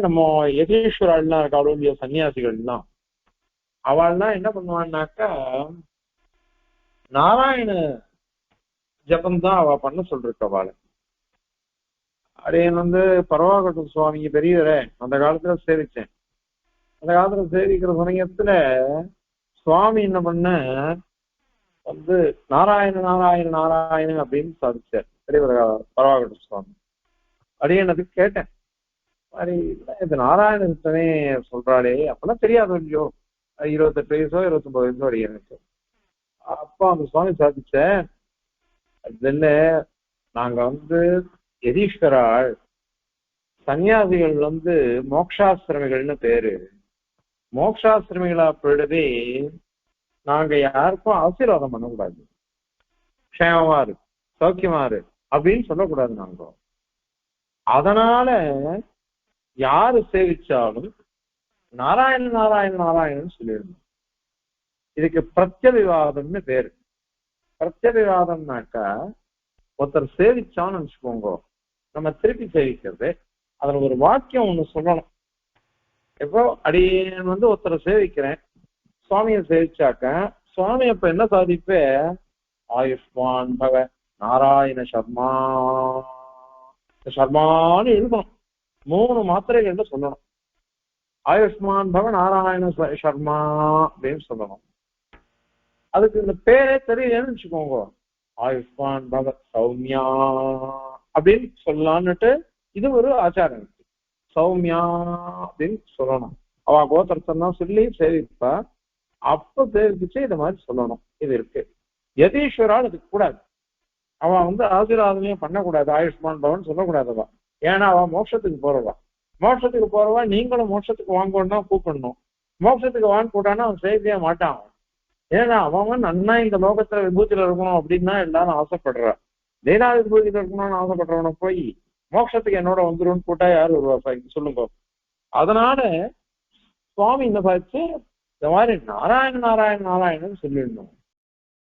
நம்ம யதீஸ்வராள்லாம் இருக்காளோ இல்லையோ சன்னியாசிகள்லாம் அவள்லாம் என்ன பண்ணுவான்னாக்கா நாராயண ஜபம்தான் அவ பண்ண சொல்லிருக்க அவளை. அடையன் வந்து பரவாகட்டும் சுவாமி பெரியவரே அந்த காலத்துல சேவிச்சேன். அந்த காலத்துல சேவிக்கிற சமயத்துல சுவாமி என்ன பண்ண வந்து நாராயண நாராயண நாராயணன் அப்படின்னு சாதிச்சார். பெரியவர் பரவாகட்டும் சுவாமி. அடியனது கேட்டேன். மாதிரி இது நாராயணத்தனே சொல்றாளே அப்பெல்லாம் தெரியாது கொஞ்சம் இருபத்தெட்டு வயசோ இருபத்தொன்பது வயசோ வரைக்கும் அப்ப அந்த சுவாமி சாதிச்ச இதுல நாங்க வந்து யதீஸ்வராள் சன்னியாசிகள் வந்து மோக்ஷாசிரமிகள்னு பேரு. மோக்ஷாசிரமிகளா போயிடவே நாங்க யாருக்கும் ஆசீர்வாதம் பண்ணக்கூடாது. க்ஷேமமா இரு சௌக்கியமா இரு அப்படின்னு சொல்லக்கூடாது நாங்க. அதனால யாரு சேவிச்சாலும் நாராயண நாராயண நாராயணன் சொல்லியிருந்தோம். இதுக்கு பிரத்யவிவாதம்னு பேரு. பிரத்யவிவாதம்னாக்கா ஒருத்தர் சேவிச்சான்னு வச்சுக்கோங்க நம்ம திருப்பி சேவிக்கிறது அதுல ஒரு வாக்கியம் ஒண்ணு சொல்லணும். எப்போ அடியேன் வந்து ஒருத்தரை சேவிக்கிறேன் சுவாமியை சேவிச்சாக்க சுவாமி அப்ப என்ன சாதிப்பே? ஆயுஷ்மான் பவ நாராயண சர்மா. சர்மான்னு எழுதணும். மூணு மாத்திரைகள் என்று சொல்லணும். ஆயுஷ்மான் பவ நாராயண சர்மா அப்படின்னு சொல்லணும். அதுக்கு இந்த பேரே தெரியலன்னு வச்சுக்கோங்க. ஆயுஷ்மான் பவ சௌமியா அப்படின்னு சொல்லலான்னுட்டு இது ஒரு ஆச்சாரம் இருக்கு. சௌமியா அப்படின்னு சொல்லணும். அவ கோத்திரத்தான் சொல்லி சேவிப்பா. அப்ப சேவிச்சு இந்த மாதிரி சொல்லணும். இது இருக்கு. யதீஸ்வரால் இதுக்கு கூடாது. அவன் வந்து ஆசீர்வாதனையும் பண்ணக்கூடாது. ஆயுஷ்மான் பவன் சொல்லக்கூடாதவா ஏன்னா அவன் மோட்சத்துக்கு போறவா. மோட்சத்துக்கு போறவா நீங்களும் மோட்சத்துக்கு வாங்கணும்னா கூப்பிடணும். மோட்சத்துக்கு வாங்க கூட்டானா அவன் செய்யவே மாட்டான். ஏன்னா அவன் நன்னா இந்த லோகத்துல விபூதியில இருக்கணும் அப்படின்னா எல்லாரும் ஆசைப்படுறான் லீலா விபூதியில இருக்கணும்னு ஆசைப்படுறவனை போய் மோட்சத்துக்கு என்னோட வந்துடும் கூட்டா யார் வருவா? சொல்லுங்க. அதனால சுவாமி இந்த பார்த்து இந்த மாதிரி நாராயண நாராயண நாராயணன் சொல்லிடணும்.